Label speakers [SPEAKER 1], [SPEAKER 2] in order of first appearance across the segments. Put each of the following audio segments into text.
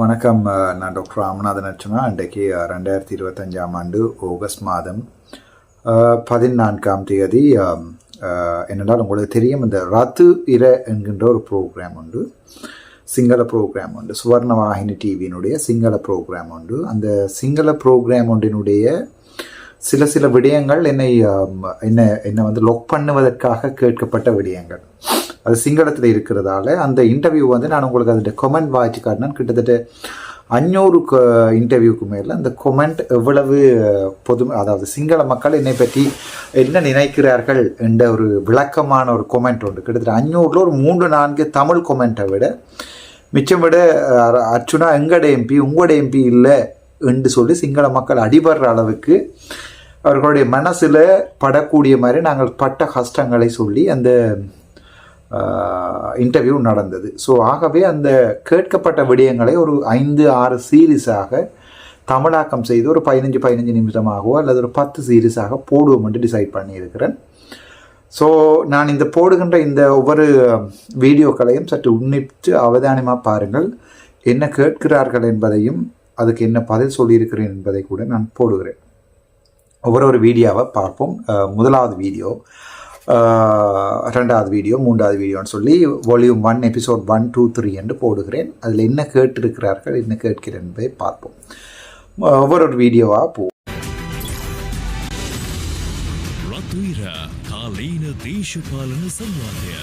[SPEAKER 1] வணக்கம் நான் டாக்டர் ராமநாதன் அர்ச்சனா. அன்றைக்கு ரெண்டாயிரத்தி இருபத்தஞ்சாம் ஆண்டு ஆகஸ்ட் மாதம் பதினான்காம் தேதி என்னென்றால் உங்களுக்கு தெரியும் இந்த ரத்து இர என்கின்ற ஒரு ப்ரோக்ராம் உண்டு. சிங்கள ப்ரோக்ராம் உண்டு. சுவர்ணவாகினி டிவியினுடைய சிங்கள ப்ரோக்ராம் உண்டு. அந்த சிங்கள ப்ரோக்ராம் ஒன்றினுடைய சில சில விடயங்கள் என்னை என்ன என்னை வந்து லொக் பண்ணுவதற்காக கேட்கப்பட்ட விடயங்கள். அது சிங்களத்தில் இருக்கிறதால அந்த இன்டர்வியூ வந்து நான் உங்களுக்கு அதில் கொமெண்ட் வாய்ச்சி காட்டினேன். கிட்டத்தட்ட அஞ்சூறு இன்டர்வியூக்கு மேலே அந்த கொமெண்ட் எவ்வளவு பொது அதாவது சிங்கள மக்கள் என்னை பற்றி என்ன நினைக்கிறார்கள் என்ற ஒரு விளக்கமான ஒரு கொமெண்ட் உண்டு. கிட்டத்தட்ட அஞ்சூரில் ஒரு மூன்று நான்கு தமிழ் கொமெண்ட்டை விட மிச்சம் விட அர்ச்சுனா எங்களோட எம்பி உங்களோட எம்பி இல்லை என்று சொல்லி சிங்கள மக்கள் அடிபடுற அளவுக்கு அவர்களுடைய மனசில் படக்கூடிய மாதிரி நாங்கள் பட்ட கஷ்டங்களை சொல்லி அந்த இன்டர்வியூ நடந்தது. ஸோ ஆகவே அந்த கேட்கப்பட்ட விடயங்களை ஒரு ஐந்து ஆறு சீரீஸாக தமிழாக்கம் செய்து ஒரு பதினஞ்சு பதினஞ்சு நிமிஷமாகவோ அல்லது ஒரு பத்து சீரீஸாக போடுவோம் என்று டிசைட் பண்ணியிருக்கிறேன். ஸோ நான் இந்த போடுகின்ற இந்த ஒவ்வொரு வீடியோக்களையும் சற்று உன்னித்து அவதானமாக பாருங்கள். என்ன கேட்கிறார்கள் என்பதையும் அதுக்கு என்ன பதில் சொல்லியிருக்கிறேன் என்பதை கூட நான் போடுகிறேன். ஒவ்வொரு ஒரு வீடியோவை பார்ப்போம். முதலாவது வீடியோ. ரெண்டாவது வீடியோ மூன்றாவது வீடியோன்னு சொல்லி volume one episode one two three என்று போடுகிறேன் அதில் என்ன கேட்டிருக்கிறார்கள் என்ன கேட்கிறேன் என்பதை பார்ப்போம் ஒவ்வொரு ஒரு வீடியோவாக போ
[SPEAKER 2] காலையின தேசபாலன சம்வாதயா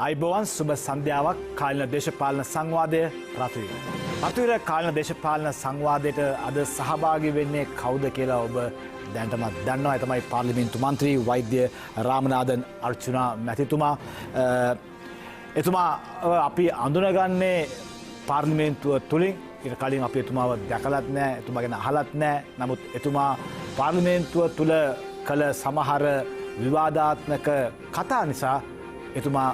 [SPEAKER 3] අයිබෝවන් සුබ සන්ධ්‍යාවක් කාලන දේශපාලන සංවාදය රතුවීම. රතුවර කාලන දේශපාලන සංවාදයට අද සහභාගි වෙන්නේ කෞද කියලා ඔබ දැන්ටමත් දන්නවා. ඇතමයි පාර්ලිමින්තු මන්ත්‍රී වෛද්‍ය රාමනාදන් අර්චුනා මැතිතුමා. අ, එතුමා අ, අපි අඳුනගන්නේ පාර්ලිමේන්තුව තුළින් ඉට කලින් අප එතුමාව දැකලත් නෑ එතුමා ගැන අහලත් නෑ. නමුත් එතුමා පාර්ලිමේන්තුව තුළ කළ සමහර විවාධාත්මක කතා නිසා එතුමා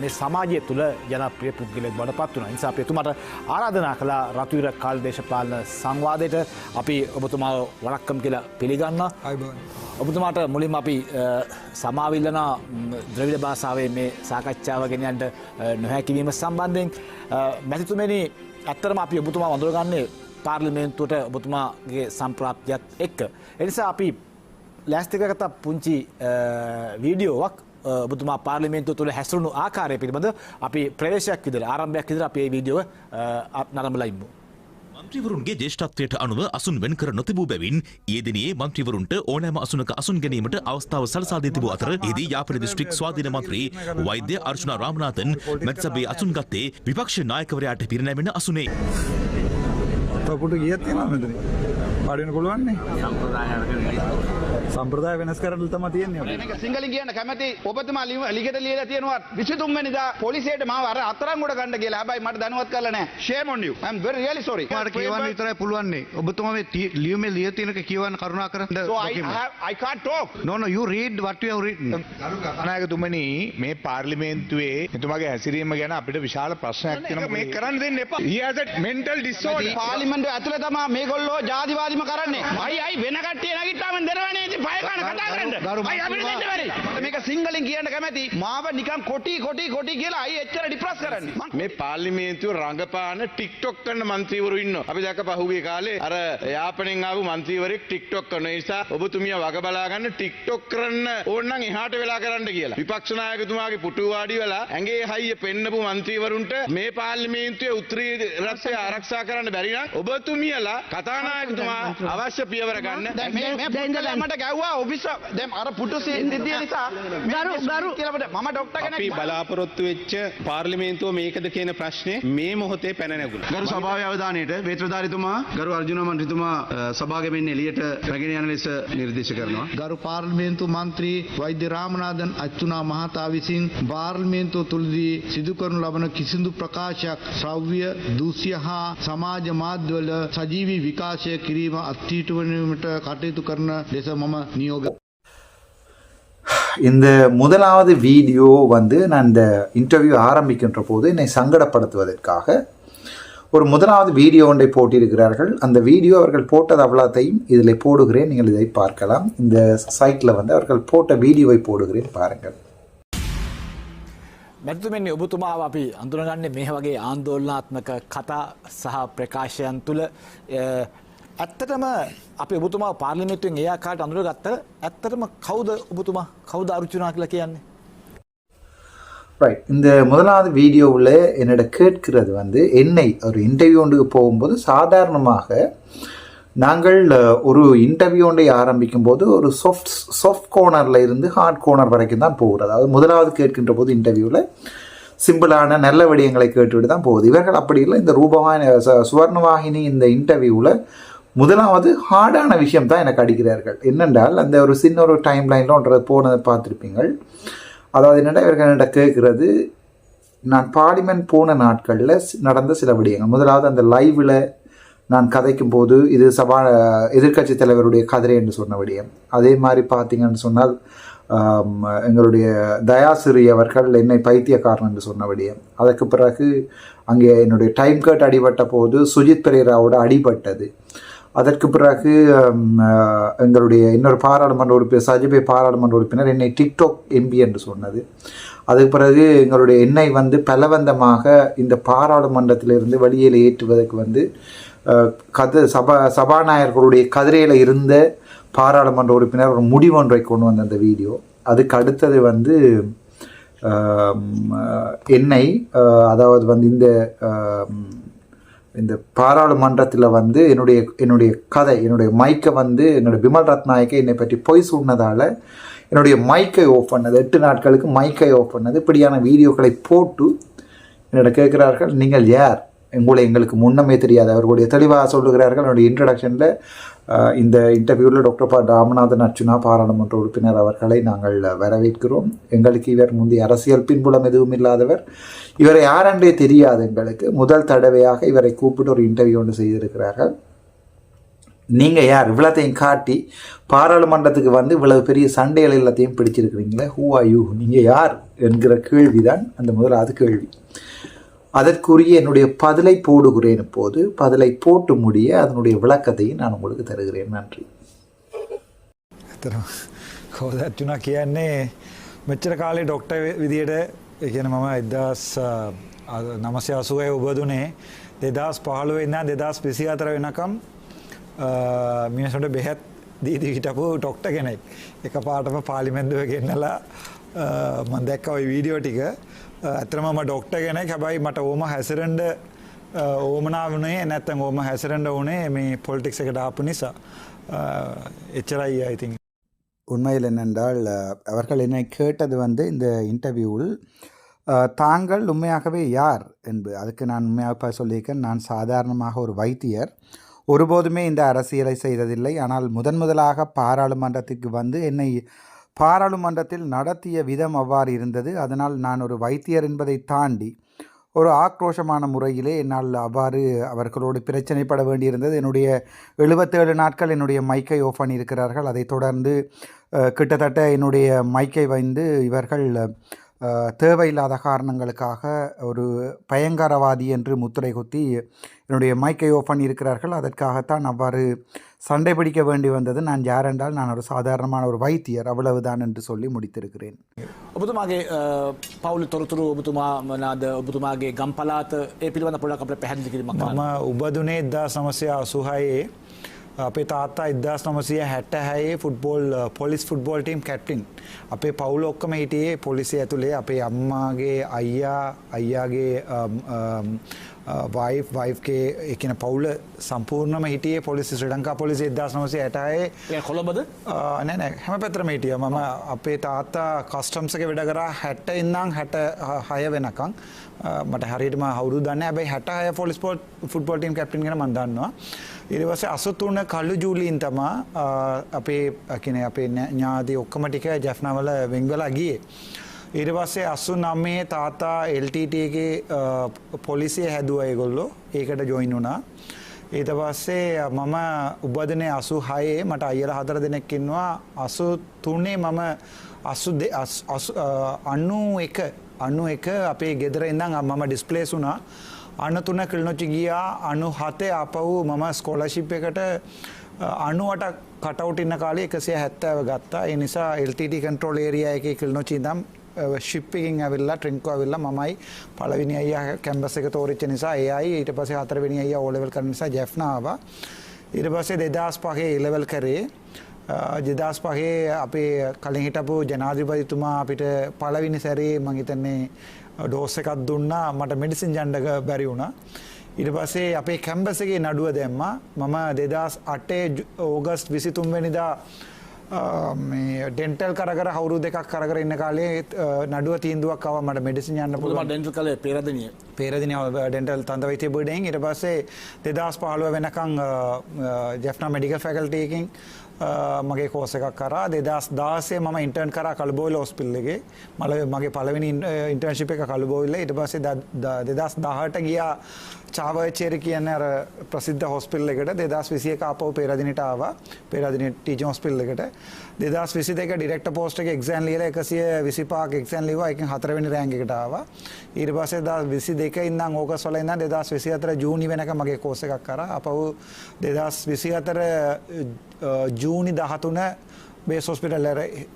[SPEAKER 3] මේ සමාජය තුළ ජනප්‍රිය පුද්ගලෙක් බට පත් වන නිසා එතුමට ආරාධනා කලා රතුවර කාල් දේශපාලන සංවාදයට. අපි ඔබතුමාව වරක්කම් කියලා පිළිගන්න ඔබතුමාට මුලින් අපි සමාවිල්ලන ද්‍රවිඩ භාසාාවේ මේ සාකච්ඡාව ගෙනයන්ට නොහැකිවීම සම්බන්ධයෙන් මැතිතුමනි ඇත්තරම අපි ඔබතුමා වඳුරගන්නේ පාර්ලිමේන්තුවට ඔබතුමාගේ සම්ප්‍රාප්තියත් එක්ක. එනිසා අපි ලෑස්තිකගත පුංචි වීඩියෝවක් අ, ඔබතුමා පාර්ලිමේන්තු තුළ හැසරුණු ආකාරය පිළිබඳ අපි ප්‍රවේශයක් විදර ආරම්භයක් විදර අපේ වීඩියෝව නරඹලයිම්බු.
[SPEAKER 2] මන්ත්‍රීවරුන්ගේ ජේෂ්ඨත්වයට අනුව අසුන් වෙන් කර නොතිබූ බැවින් ඒදිනයේ මන්ත්‍රීවරුන්ට ඕනෑම අසුනක අසුන් ගැනීමට අවස්ථාව සලසාදී තිබූ අතර එදී යාපන දිස්ත්‍රික් ස්වාධීන මන්ත්‍රී වෛද්‍ය අර්ශුනා රාමනාථන් මැතිසබේ අසුන් ගත්තේ විපක්ෂ නායකවරයාට පිරිනැමෙන අසුනේ.
[SPEAKER 4] පපුට ගියත් තියෙනවා මෙතන. පාඩවෙන්න පුළුවන්නේ. සම්ප්‍රදාය වෙනස් කරන්න තම තියෙන්නේ.
[SPEAKER 5] සිංහලින් කියන්න කැමති ඔබතුමා ලිගට ලියලා තියෙනවා 23 වෙනිදා පොලිසියට මාව අර අත්තරංගුවට ගන්න කියලා. හැබැයි මට දැනුවත් කරලා නැහැ. shame on you. I'm very really sorry.
[SPEAKER 6] මට කියවන්න විතරයි පුළුවන්නේ ඔබතුමා මේ ලියුමේ ලිය තියෙනක කියවන්න කරුණා කර
[SPEAKER 5] So I, I, have, I can't talk.
[SPEAKER 6] no no you read what you have written
[SPEAKER 7] අනායකතුමනි මේ පාර්ලිමේන්තුවේ එතුමාගේ හැසිරීම ගැන අපිට විශාල ප්‍රශ්නයක් තියෙනවා මේ කරන්න දෙන්න එපා. He has a mental disorder.
[SPEAKER 5] පාර්ලිමේන්තුව ඇතුලේ තමා මේගොල්ලෝ ජාතිවාදීම කරන්නේ. අයි අයි වෙන කට්ටිය නැගිට්ටාම දෙනවනේ ඉතින් පය කන කතා කරන්න. අයි අපිට දෙන්න බැරි. මේක සිංහලෙන් කියන්න කැමති. මාව නිකන් කොටි කොටි කොටි කියලා අයි එච්චර ඩිප්‍රස් කරන්නේ. මං
[SPEAKER 7] පාර්ලිමේන්තුව රඟපාන ටික්ටොක් කරන මන්ත්‍රීවරු ඉන්නවා. අපි දැක්ක පහුගිය කාලේ අර යාපනයෙන් ආපු මන්ත්‍රීවරයෙක් ටික්ටොක් කරන නිසා ඔබතුමිය වග බලා ගන්න ටික්ටොක් කරන්න ඕන නම් එහාට වෙලා කරන්න කියලා. විපක්ෂ නායකතුමාගේ පුටු වාඩි වෙලා ඇඟේ හයිය පෙන්නපු මන්ත්‍රීවරුන්ට මේ පාර්ලිමේන්තුවේ උත්තරී රත්ය ආරක්ෂා කරන්න බැරි නම් ඔබතුමියලා කතානායකතුමා අවශ්‍ය පියවර ගන්න.
[SPEAKER 5] දැන් මේ ගැව්වා ඔෆිස් දැන් අර පුටු සිද්ධිය නිසා ගරු ගරු. කියලා මට මම ડોක්ටර් කෙනෙක්
[SPEAKER 8] අපි බලාපොරොත්තු වෙච්ච පාර්ලිමේන්තුව මේකද කියන ප්‍රශ්නය මේ මොහොතේ පැන නැගුණා.
[SPEAKER 6] ගරු සභාවේ අවධානයට වේත්‍රධාරිතුමා ගරු අර්ජුන මන්ත්‍රීතුමා සභාගමෙන් එළියට රැගෙන යන ලෙස නිර්දේශ කරනවා.
[SPEAKER 9] ගරු පාර්ලිමේන්තු මන්ත්‍රී වෛද්‍ය රාමනාදන් අච්චුනා මහතා විසින් පාර්ලිමේන්තුව තුළදී සිදු කරනු ලබන කිසිදු ප්‍රකාශයක් ශ්‍රව්‍ය දූෂ්‍ය හා සමාජ මාධ්‍යවල සජීවී විකාශය කිරීම අත්හිටුවීමට කටයුතු කරන ලෙස මම නියෝග
[SPEAKER 1] இந்த முதலாவது வீடியோ வந்து நான் இந்த இன்டர்வியூ ஆரம்பிக்கின்ற போது என்னை சங்கடப்படுத்துவதற்காக ஒரு முதலாவது வீடியோ ஒன்றை போட்டிருக்கிறார்கள் அந்த வீடியோ அவர்கள் போட்டது அவ்வளோத்தையும் இதில் போடுகிறேன் நீங்கள் இதை பார்க்கலாம் இந்த சைட்டில் வந்து அவர்கள் போட்ட வீடியோவை போடுகிறேன் பாருங்கள்
[SPEAKER 3] මැතිතුමෙන්නේ ඔබතුමාව අපි අඳුරගන්නේ මේ වගේ ආන්දෝලනාත්මක කතා සහ ප්‍රකාශයන් තුළ ඇත්තටම අපි ඔබතුමා පාර්ලිමෙන්තුවෙන් ඒ ආකාරයට අඳුරගත්ත ඇත්තටම කවුද ඔබතුමා කවුද අරුචනා කියලා කියන්නේ
[SPEAKER 1] ரைட் இந்த முதலாவது வீடியோவில் என்னிட கேட்கிறது வந்து என்னை ஒரு இன்டர்வியூ ஒன்றுக்கு போகும்போது சாதாரணமாக நாங்கள் அஹ், ஒரு இன்டர்வியூ ஒன்றை ஆரம்பிக்கும் போது ஒரு சாஃப்ட் சாஃப்ட் கோர்னரில் இருந்து ஹார்ட் கோர்னர் வரைக்கும் தான் போகுது அதாவது முதலாவது கேட்கின்ற போது இன்டர்வியூவில் சிம்பிளான நல்ல விடயங்களை கேட்டுவிட்டு தான் போகுது இவர்கள் அப்படி இல்லை இந்த ரூபவாகினி ச- சுவர்ணவாகினி இந்த இன்டர்வியூவில் முதலாவது ஹார்டான விஷயம் தான் எனக்கு அடிக்கிறார்கள். என்னென்றால் அந்த ஒரு சின்ன ஒரு டைம் லைனில் ஒன்றை போனதை பார்த்துருப்பீங்கள். அதாவது என்னென்னா இவர்கள் என்ன கேட்குறது? நான் பார்லிமெண்ட் போன நாட்களில் நடந்த சில விடயங்கள். முதலாவது அந்த லைவில் நான் கதைக்கும் போது இது சபா எதிர்க்கட்சி தலைவருடைய கதிரை என்று சொன்ன விடயம். அதே மாதிரி பார்த்தீங்கன்னு சொன்னால் எங்களுடைய தயாசிறி அவர்கள் என்னை பைத்தியக்காரன் என்று சொன்ன விடயம். அதற்கு பிறகு அங்கே என்னுடைய டைம் கட் அடிபட்ட போது சுஜித் பெரேராவோட அடிபட்டது. அதற்கு பிறகு எங்களுடைய இன்னொரு பாராளுமன்ற உறுப்பினர் சஜிபே பாராளுமன்ற உறுப்பினர் என்னை டிக்டாக் எம்பி என்று சொன்னது. அதுக்கு பிறகு எங்களுடைய எண்ணெய் வந்து பலவந்தமாக இந்த பாராளுமன்றத்திலிருந்து வெளியில் ஏற்றுவதற்கு வந்து கத சபா சபாநாயகர்களுடைய கதிரையில் இருந்த பாராளுமன்ற உறுப்பினர் ஒரு முடிவொன்றை கொண்டு வந்த அந்த வீடியோ. அதுக்கு அடுத்தது வந்து எண்ணெய் அதாவது வந்து இந்த இந்த பாராளுமன்றத்தில் வந்து என்னுடைய என்னுடைய கதை என்னுடைய மைக்கை வந்து என்னுடைய பிமல் ரத்நாயக்கை என்னை பற்றி பொய் சொன்னதால் என்னுடைய மைக்கை ஓஃப் பண்ணது எட்டு நாட்களுக்கு மைக்கை ஓஃப் பண்ணது இப்படியான வீடியோக்களை போட்டு என்னோட கேட்கிறார்கள் நீங்கள் யார்? உங்களை எங்களுக்கு முன்னமே தெரியாது. அவர்களுடைய தெளிவாக சொல்லுகிறார்கள். என்னுடைய இன்ட்ரடக்ஷனில் இந்த இன்டர்வியூவில் டாக்டர் ப ராமநாதன் அர்ச்சுனா பாராளுமன்ற உறுப்பினர் அவர்களை நாங்கள் வரவேற்கிறோம். எங்களுக்கு இவர் முந்தைய அரசியல் பின்புலம் எதுவும் இல்லாதவர். இவரை யாரென்றே தெரியாது எங்களுக்கு. முதல் தடவையாக இவரை கூப்பிட்டு ஒரு இன்டர்வியூ ஒன்று செய்திருக்கிறார்கள். நீங்கள் யார்? இவ்வளோத்தையும் காட்டி பாராளுமன்றத்துக்கு வந்து இவ்வளவு பெரிய சண்டைகள் எல்லாத்தையும் பிடிச்சிருக்கிறீங்களே? ஹூ ஆர் யூ நீங்கள் யார்? என்கிற கேள்வி தான் அந்த முதலாவது கேள்வி. அதற்குரிய என்னுடைய பதிலை போடுகிறேன் இப்போது பதிலை போட்டு முடிய அதனுடைய விளக்கத்தையும் நான் உங்களுக்கு தருகிறேன் நன்றி
[SPEAKER 4] ඇතරම කෝදැත්තුනා කියන්නේ මෙච්චර කාලේ ඩොක්ට විදියට එකන මම එදස් නමසය අසුවය උබදුනේ දෙදස් පහළුව ඉන්න දෙදස් පිසි අතර වෙනකම් මිනිසට බෙහැත් දීදී හිටපු ටොක්ට කෙනෙක් එක පාටම පාලිමෙන්දුව ගෙන්නලා මන් දැක්ක ඔයි වීඩියෝ ටික ඇතරම ඩොක්ට කෙනෙක් හැබයි මට ඕම හැසිරන්ඩ ඕමනා වනේ නැත්තන් ඕම හැසිරන්ඩ ඕනේ මේ පොලිටික්ස එකට ආපු නිසා එච්චරයි අයිතින්
[SPEAKER 1] உண்மையில் என்னென்றால் அஹ், அவர்கள் என்னை கேட்டது வந்து இந்த இன்டர்வியூவில் அஹ், தாங்கள் உண்மையாகவே யார் என்பது அதுக்கு நான் உண்மையாக சொல்லியிருக்கேன் நான் சாதாரணமாக ஒரு வைத்தியர் ஒருபோதுமே இந்த அரசியலை செய்ததில்லை ஆனால் முதன் முதலாக பாராளுமன்றத்துக்கு வந்து என்னை பாராளுமன்றத்தில் நடத்திய விதம் அவ்வாறு இருந்தது. அதனால் நான் ஒரு வைத்தியர் என்பதை தாண்டி ஒரு ஆக்ரோஷமான முறையிலே என்னால் அவ்வாறு அவர்களோடு பிரச்சனைப்பட வேண்டியிருந்தது. என்னுடைய எழுபத்தேழு நாட்கள் என்னுடைய மைக்கை ஓஃப் பண்ணியிருக்கிறார்கள் அதைத் தொடர்ந்து கிட்டத்தட்ட என்னுடைய மைக்கை வந்து இவர்கள் தேவையில்லாத காரணங்களுக்காக ஒரு பயங்கரவாதி என்று முத்திரை குத்தி என்னுடைய மைக்கை ஓஃப் பண்ணியிருக்கிறார்கள் அதற்காகத்தான் அவ்வாறு சண்டை பிடிக்க வேண்டி வந்தது நான் யாரென்றால் நான் ஒரு சாதாரணமான ஒரு வைத்தியர் அவ்வளவுதான் என்று சொல்லி முடித்திருக்கிறேன்
[SPEAKER 3] ඔබතුමාගේ පවුල තොරතුරු ඔබතුමා මනාද ඔබතුමාගේ ගම් පලාත ඒ පිළිබඳ පොඩක් අපට පැහැදිලි කිරීමක් කරන්න.
[SPEAKER 4] මම උබදුනේ එදදා සමසය අසුහයේ අපේ තාත්තා ඉදදාස් නමසය හැට හැයේ football police football team captain අපේ පවුල ඔක්කම හිටියේ පොලිසි ඇතුළේ අපේ අම්මාගේ අයියා අයියාගේ um, um, වයි වයිගේ එකන පවුල සම්පූර්ණම හිටියේ පොලිසි ශ්‍රී ලංකා පොලිසි එදදාස් නමසය ඇටයේ
[SPEAKER 3] ඒ කොළඹද?
[SPEAKER 4] නෑ හැම පැතරම හිටිය. මම අපේ තාත්තා කස්ටම්සක වැඩ කරා හැට්ට ඉන්නම් හැට හය වෙනකං මට හරිටම හවරු දන්න ඇබයි හැට හය ෆොලිස් පෝට් ෆුට්බෝටීම් කැප්ටින් ගෙන මන්දන්නවා ඉරිවස අසුතුන්න කල්ලු ජූලීන් තමා අපේ කියන අපේ ඥාති ඔක්කම ටික ජැෆ්නවල වෙංගලා ගියේ. ඊට පස්සේ 89 තාතා LTT එකේ පොලිසිය හැදුවා ඒගොල්ලෝ. ඒකට ජොයින් වුණා. ඊට පස්සේ මම උපදිනේ 86 මට අයියලා හතර දෙනෙක් ඉන්නවා 83 මම 91 91 අපේ ගෙදර ඉඳන් මම ඩිස්ප්ලේස් වුණා. අනතුන කිල්නොච්චි ගියා 97 ආපහු මම ස්කෝලර්ෂිප් එකට 98 කටවුට් ඉන්න කාලේ 170 ගත්තා. ඒ නිසා LTT control area එකේ කිල්නොච්චි ඉඳන් දම් ශිප්පකින් ඇවිල්ලා ට්‍රින්කෝ ඇවිල්ලා මමයි පළවෙනි අයියා කැම්බස් එක තෝරිච්ච නිසා එයයි ඊට පස්සේ හතරවෙනි අයියා ඕ ලෙවල් කරන නිසා ජෙෆ්නා ආවා. ඊට පස්සේ 2005 ඒ ලෙවල් කරේ. දෙදස් පහේ අපේ කලින් හිටපු ජනාධිපතිතුමා අපිට පළවිනි සැරේ මං හිතන්නේ ඩෝස් එකක් දුන්නා මට මෙඩිසින් ජන්ඩක බැරි වුණා. ඊට පස්සේ අපේ කැම්බසගේ නඩුව දැම්ම. මම දෙදස් අටේ ඕගස්ට් විසිතුන්වැනිදා මේ ඩෙන්ටල් කරකර හවුරු දෙකක් කරකර ඉන්න කාලේ නඩුව තීන්දුවක් අව මට මෙඩිසින් යන්න පුළුවන්.
[SPEAKER 3] ඩෙන්ටල් කලේ පෙරදනිය
[SPEAKER 4] පේරදින ඩෙන්ටල් තන්ද වෛතය බඩෙන් ඉට පස්සේ දෙදස් පාලුව වෙනකං ජෙෆ්නා මෙඩිකල් ෆැකල්ටයකින් මගේ කෝස එකක් කරා. දෙදස් දාසේ ම ඉන්ටර්න් කර කල්බෝයිල ඔස්පිල්ලගේ මල මගේ පලවෙනි ඉන්ටර්ශිප එක කල්බෝයිල්ල ඉට පස්සේ දෙදස් දහට ගියා චාවචේර කියන්න අර ප්‍රසිද්ධ හොස්පිල් එකට. දෙදස් විසිය අපව පේරදිනට ආව. පේරදින ටීච හොස්පිල් එකට. දෙදස් විසි දෙක ඩිරෙක්ට පෝස්ට එක එක්සන් ලියල එකසිය විසිපාක් එක්සන් ලිව එක හතරවෙනි රෑන්ගකට ආව. ඊට පස්සේ දා විසි දෙක ඉන්න ඕක සොල ඉන්න දෙදස් විසි අතර ජූනි වෙනක මගේ කෝස එකක් කර. අපවු දෙදස් විසි අතර ජූනි දහතුන බේ සොස්පිටල්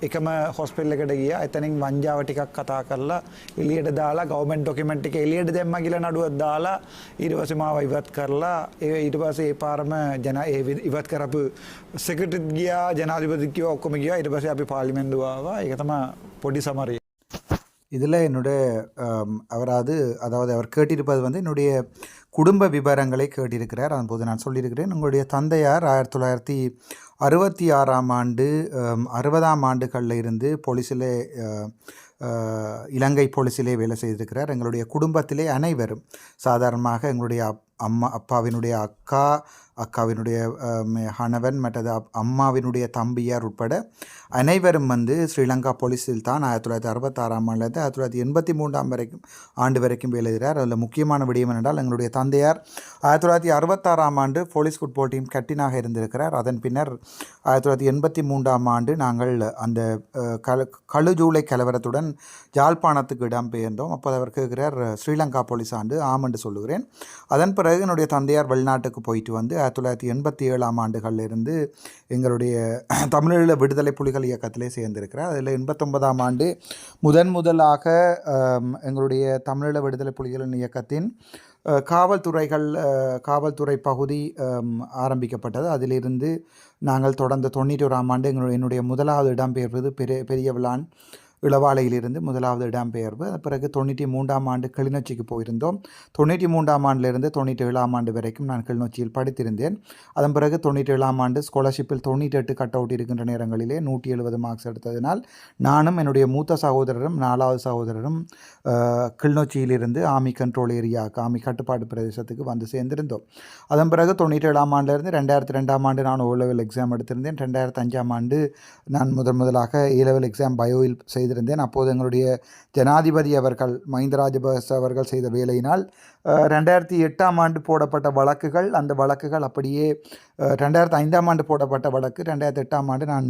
[SPEAKER 4] එකම හොස්පිල් එකට ගිය. එතනින් වංජාව ටිකක් කතා කරලා එලියට දාලා ගවමෙන් ඩොකිමෙන්ට් එක එලියට දෙම්ම කියලා නඩුවක් දාලා ඊට පස්සේ මාව ඉවත් කරලා ඒ ඊට පස්සේ ඒ පාරම ජන ඒ ඉවත් කරපු සෙක්‍රටරිත් ගියා ජනාධිපති කිව්වා ඔක්කොම ගියා. ඊට පස්සේ අපි පාර්ලිමේන්තුව ආවා ඒක තමයි පොඩි සමරය
[SPEAKER 1] இதில் என்னுடைய அவராது அதாவது அவர் கேட்டிருப்பது வந்து என்னுடைய குடும்ப விவரங்களை கேட்டிருக்கிறார். அதன்போது நான் சொல்லியிருக்கிறேன் உங்களுடைய தந்தையார் ஆயிரத்தி தொள்ளாயிரத்தி அறுபத்தி ஆறாம் ஆண்டு அறுபதாம் ஆண்டுகளில் இருந்து போலீஸிலே இலங்கை போலீஸிலே வேலை செய்திருக்கிறார். எங்களுடைய குடும்பத்திலே அனைவரும் சாதாரணமாக எங்களுடைய அம்மா அப்பாவினுடைய அக்கா அக்காவினுடைய கணவன் மற்றது அப்- அம்மாவினுடைய தம்பியார் உட்பட அனைவரும் வந்து ஸ்ரீலங்கா போலீஸில் தான் ஆயிரத்தி தொள்ளாயிரத்தி அறுபத்தாறாம் ஆண்டுலேருந்து ஆயிரத்தி தொள்ளாயிரத்தி எண்பத்தி மூன்றாம் வரைக்கும் ஆண்டு வரைக்கும் வேலை அதில் முக்கியமான விடயம் என்றால் எங்களுடைய தந்தையார் ஆயிரத்தி தொள்ளாயிரத்தி அறுபத்தாறாம் ஆண்டு போலீஸ் ஃபுட்பால் டீம் கேப்டனாக இருந்திருக்கிறார். அதன் பின்னர் ஆயிரத்தி தொள்ளாயிரத்தி எண்பத்தி மூன்றாம் ஆண்டு நாங்கள் அந்த கல கழுஜூலை கலவரத்துடன் யாழ்ப்பாணத்துக்கு இடம்பெயர்ந்தோம். அப்போது அவர் கேட்கிறார் ஸ்ரீலங்கா போலீஸ் ஆண்டு ஆம் என்று சொல்லுகிறேன். அதன் பிறகு பிறகு என்னுடைய தந்தையார் வெளிநாட்டுக்கு போயிட்டு வந்து ஆயிரத்தி தொள்ளாயிரத்தி எண்பத்தி ஏழாம் ஆண்டுகளில் இருந்து எங்களுடைய தமிழீழ விடுதலை புலிகள் இயக்கத்திலே சேர்ந்திருக்கிறார். அதில் எண்பத்தொன்பதாம் ஆண்டு முதன் முதலாக எங்களுடைய தமிழீழ விடுதலை புலிகளின் இயக்கத்தின் காவல்துறைகள் காவல்துறை பகுதி ஆரம்பிக்கப்பட்டது. அதிலிருந்து நாங்கள் தொடர்ந்து தொண்ணூற்றி ஓராம் ஆண்டு எங்களுடைய என்னுடைய முதலாவது இடம்பெயர்வது பெரிய பெரிய விழான் இளவாலையிலிருந்து முதலாவது இடம்பெயர்வு பிறகு தொண்ணூற்றி மூன்றாம் ஆண்டு கிளிநொச்சிக்கு போயிருந்தோம். தொண்ணூற்றி மூன்றாம் ஆண்டிலிருந்து தொண்ணூற்றி ஏழாம் ஆண்டு வரைக்கும் நான் கிளிநொச்சியில் படித்திருந்தேன். அதன் பிறகு தொண்ணூற்றி ஏழாம் ஆண்டு ஸ்காலர்ஷிப்பில் தொண்ணூற்றி எட்டு கட் அவுட் இருக்கின்ற நேரங்களிலே நூற்றி எழுபது மார்க்ஸ் எடுத்ததினால் நானும் என்னுடைய மூத்த சகோதரரும் நாலாவது சகோதரரும் கிளிநொச்சியிலிருந்து ஆமி கண்ட்ரோல் ஏரியாவுக்கு ஆமி கட்டுப்பாட்டு பிரதேசத்துக்கு வந்து சேர்ந்திருந்தோம். அதன் பிறகு தொண்ணூற்றி ஏழாம் ஆண்டிலிருந்து ரெண்டாயிரத்தி ரெண்டாம் ஆண்டு நான் ஓ லெவல் எக்ஸாம் எடுத்திருந்தேன். ரெண்டாயிரத்தி அஞ்சாம் ஆண்டு நான் முதன் முதலாக ஏ லெவல் எக்ஸாம் பயோவில் செய்திருந்தேன். அப்போது எங்களுடைய ஜனாதிபதி அவர்கள் மஹிந்த ராஜபக்ச அவர்கள் செய்த வேலையினால் ரெண்டாயிரத்தி எட்டாம் ஆண்டு போடப்பட்ட வழக்குகள் அந்த வழக்குகள் அப்படியே ரெண்டாயிரத்தி ஐந்தாம் ஆண்டு போடப்பட்ட வழக்கு ரெண்டாயிரத்தி எட்டாம் ஆண்டு நான்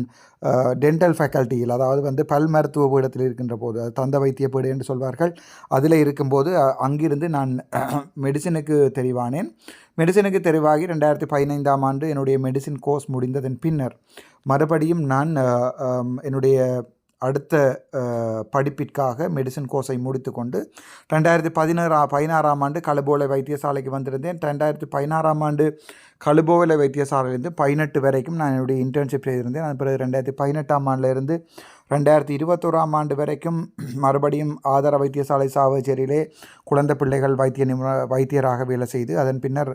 [SPEAKER 1] டென்டல் ஃபேக்கல்ட்டியில் அதாவது வந்து பல் மருத்துவ பீடத்தில் இருக்கின்ற போது அது தந்த வைத்திய பீடு என்று சொல்வார்கள் அதில் இருக்கும்போது அங்கிருந்து நான் மெடிசினுக்கு தெரிவானேன். மெடிசினுக்கு தெரிவாகி ரெண்டாயிரத்தி பதினைந்தாம் ஆண்டு என்னுடைய மெடிசின் கோர்ஸ் முடிந்ததன் பின்னர் மறுபடியும் நான் என்னுடைய அடுத்த படிப்பிற்காக மெடிசன் கோர்ஸை முடித்துக்கொண்டு ரெண்டாயிரத்தி பதினாறா பதினாறாம் ஆண்டு கழுபோலை வைத்தியசாலைக்கு வந்திருந்தேன். ரெண்டாயிரத்தி பதினாறாம் ஆண்டு கழுபோலை வைத்தியசாலையிலிருந்து பதினெட்டு வரைக்கும் நான் என்னுடைய இன்டர்ன்ஷிப் செய்திருந்தேன். அது பிறகு ரெண்டாயிரத்தி பதினெட்டாம் ஆண்டிலிருந்து ரெண்டாயிரத்தி இருபத்தோராம் ஆண்டு வரைக்கும் மறுபடியும் ஆதார வைத்தியசாலை சாவச்சேரியிலே குழந்தை பிள்ளைகள் வைத்திய நிபுண வைத்தியராக வேலை செய்து அதன் பின்னர்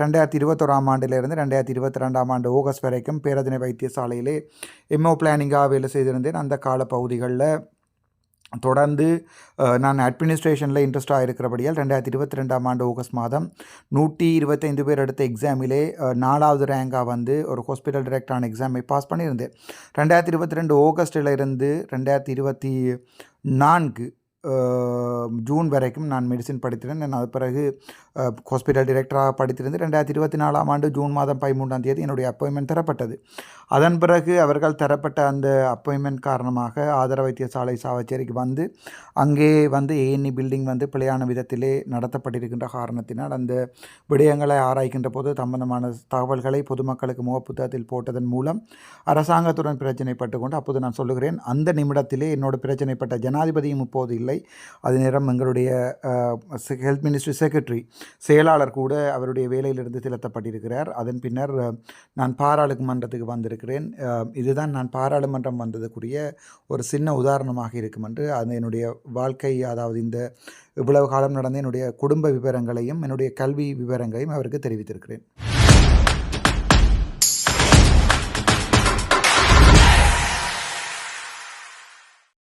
[SPEAKER 1] ரெண்டாயிரத்தி இருபத்தோராம் ஆண்டிலிருந்து ரெண்டாயிரத்தி இருபத்தி ரெண்டாம் ஆண்டு ஆகஸ்ட் வரைக்கும் பேரதினை வைத்தியசாலையிலே எம்ஓ பிளானிங்காக வேலை செய்திருந்தேன். அந்த கால பகுதிகளில் தொடர்ந்து நான் அட்மினிஸ்ட்ரேஷனில் இன்ட்ரெஸ்டாக இருக்கிறபடியால் ரெண்டாயிரத்தி இருபத்தி ரெண்டாம் ஆண்டு ஆகஸ்ட் மாதம் நூற்றி இருபத்தைந்து பேர் எடுத்த எக்ஸாமிலே நாலாவது ரேங்காக வந்து ஒரு ஹாஸ்பிட்டல் டிரெக்டான எக்ஸாமை பாஸ் பண்ணியிருந்தேன் ரெண்டாயிரத்தி இருபத்தி ரெண்டு ஆகஸ்ட்டில் இருந்து ரெண்டாயிரத்தி இருபத்தி நான்கு ஜூன் வரைக்கும் நான் மெடிசின் படித்திருந்தேன். நான் அது பிறகு ஹாஸ்பிட்டல் டிரெக்டராக படித்திருந்து ரெண்டாயிரத்தி இருபத்தி நாலாம் ஆண்டு ஜூன் மாதம் பதிமூன்றாம் தேதி என்னுடைய அப்பாயின்மெண்ட் தரப்பட்டது. அதன் பிறகு அவர்கள் தரப்பட்ட அந்த அப்பாயின்மெண்ட் காரணமாக ஆதர வைத்தியசாலை சாவச்சேரிக்கு வந்து அங்கே வந்து ஏஎன்இ பில்டிங் e வந்து பிழையான விதத்திலே நடத்தப்பட்டிருக்கின்ற காரணத்தினால் அந்த விடயங்களை ஆராய்கின்ற போது சம்பந்தமான தகவல்களை பொதுமக்களுக்கு முகப்புத்தகத்தில் போட்டதன் மூலம் அரசாங்கத்துடன் பிரச்சனைப்பட்டு கொண்டு அப்போது நான் சொல்லுகிறேன் அந்த நிமிடத்திலே என்னோட பிரச்சனைப்பட்ட ஜனாதிபதியும் இப்போது இல்லை. அது நேரம் எங்களுடைய ஹெல்த் மினிஸ்ட்ரி செக்ரட்டரி செயலாளர் கூட அவருடைய வேலையிலிருந்து திலத்தப்பட்டிருக்கிறார். அதன் பின்னர் நான் பாராளுமன்றத்துக்கு வந்திருக்கிறேன். இதுதான் நான் பாராளுமன்றம் வந்ததுக்குரிய ஒரு சின்ன உதாரணமாக இருக்கும் என்று அது என்னுடைய வாழ்க்கை அதாவது இந்த இவ்வளவு காலம் நடந்த என்னுடைய குடும்ப விவரங்களையும் என்னுடைய கல்வி விவரங்களையும் அவருக்கு தெரிவித்திருக்கிறேன்.